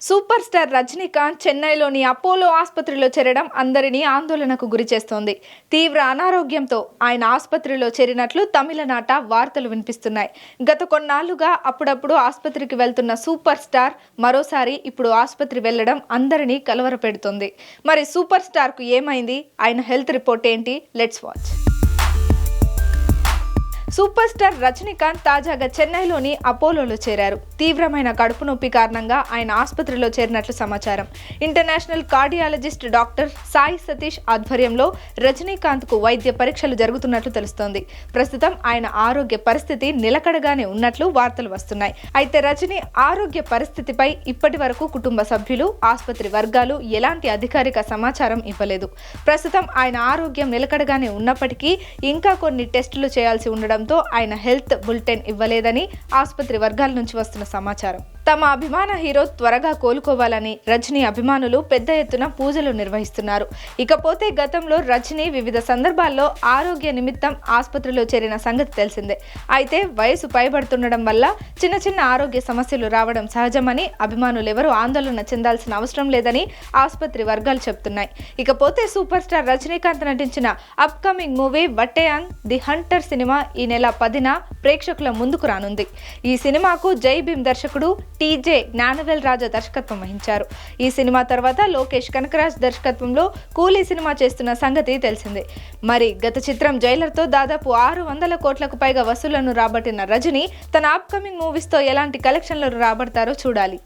Super star Rajinikanth చెన్నైలోని Apollo ఆసుపత్రిలో చేరడం అందరినీ ఆందోళనకు గురిచేస్తోంది తీవ్ర అనారోగ్యంతో ఆయన ఆసుపత్రిలో చేరినట్లు తమిళనాట వార్తలు వినిపిస్తున్నాయి. గత కొన్నాళ్ళుగా అప్పుడప్పుడు ఆసుపత్రికి వెళ్తున్న సూపర్ స్టార్ మరోసారి ఇప్పుడు ఆసుపత్రి వెళ్ళడం అందరినీ కలవరపెడుతుంది. మరి సూపర్ స్టార్కు ఏమైంది? ఆయన హెల్త్ రిపోర్ట్ ఏంటి? Let's watch. Super star Rajinikanth తాజాగా చెన్నైలోని అపోలోలో చేరారు. తీవ్రమైన కడుపు నొప్పి కారణంగా ఆయన ఆసుపత్రిలో చేరినట్లు సమాచారం. International cardiologist doctor Sai Satish ఆధ్వర్యంలో రజనీకాంత్కు వైద్య పరీక్షలు జరుగుతున్నట్లు తెలుస్తోంది. ప్రస్తుతం ఆయన ఆరోగ్య పరిస్థితి నిలకడగానే ఉన్నట్లు వార్తలు వస్తున్నాయి. అయితే రజనీ ఆరోగ్య పరిస్థితిపై ఇప్పటి వరకు కుటుంబ సభ్యులు ఆసుపత్రి వర్గాలు ఎలాంటి అధికారిక సమాచారం ఇవ్వలేదు. ప్రస్తుతం ఆయన ఆరోగ్యం నిలకడగానే ఉన్నప్పటికీ ఇంకా కొన్ని టెస్టులు చేయాల్సి ఉండడం ఉండడంతో ఆయన హెల్త్ బులెటిన్ ఇవ్వలేదని ఆసుపత్రి వర్గాల నుంచి వస్తున్న సమాచారం. తమ అభిమాన హీరో త్వరగా కోలుకోవాలని రజనీ అభిమానులు పెద్ద ఎత్తున పూజలు నిర్వహిస్తున్నారు. ఇకపోతే గతంలో రజనీ వివిధ సందర్భాల్లో ఆరోగ్య నిమిత్తం ఆసుపత్రిలో చేరిన సంగతి తెలిసిందే. అయితే వయసు పైబడుతుండడం వల్ల చిన్న చిన్న ఆరోగ్య సమస్యలు రావడం సహజమని అభిమానులు ఎవరూ ఆందోళన చెందాల్సిన అవసరం లేదని ఆసుపత్రి వర్గాలు చెబుతున్నాయి. ఇకపోతే సూపర్ స్టార్ రజనీకాంత్ నటించిన upcoming movie Vettaiyan the hunter cinema ఈ నెల పదిన ప్రేక్షకుల ముందుకు రానుంది. ఈ సినిమాకు జై భీమ్ దర్శకుడు టీజే జ్ఞానవేల్ రాజా దర్శకత్వం వహించారు. ఈ సినిమా తర్వాత లోకేష్ కనకరాజ్ దర్శకత్వంలో కూలీ సినిమా చేస్తున్న సంగతి తెలిసిందే. మరి గత చిత్రం జైలర్తో దాదాపు ఆరు వందల కోట్లకు పైగా వసూళ్ళను రాబట్టిన రజనీ తన అప్కమింగ్ మూవీస్తో ఎలాంటి కలెక్షన్లను రాబడతారో చూడాలి.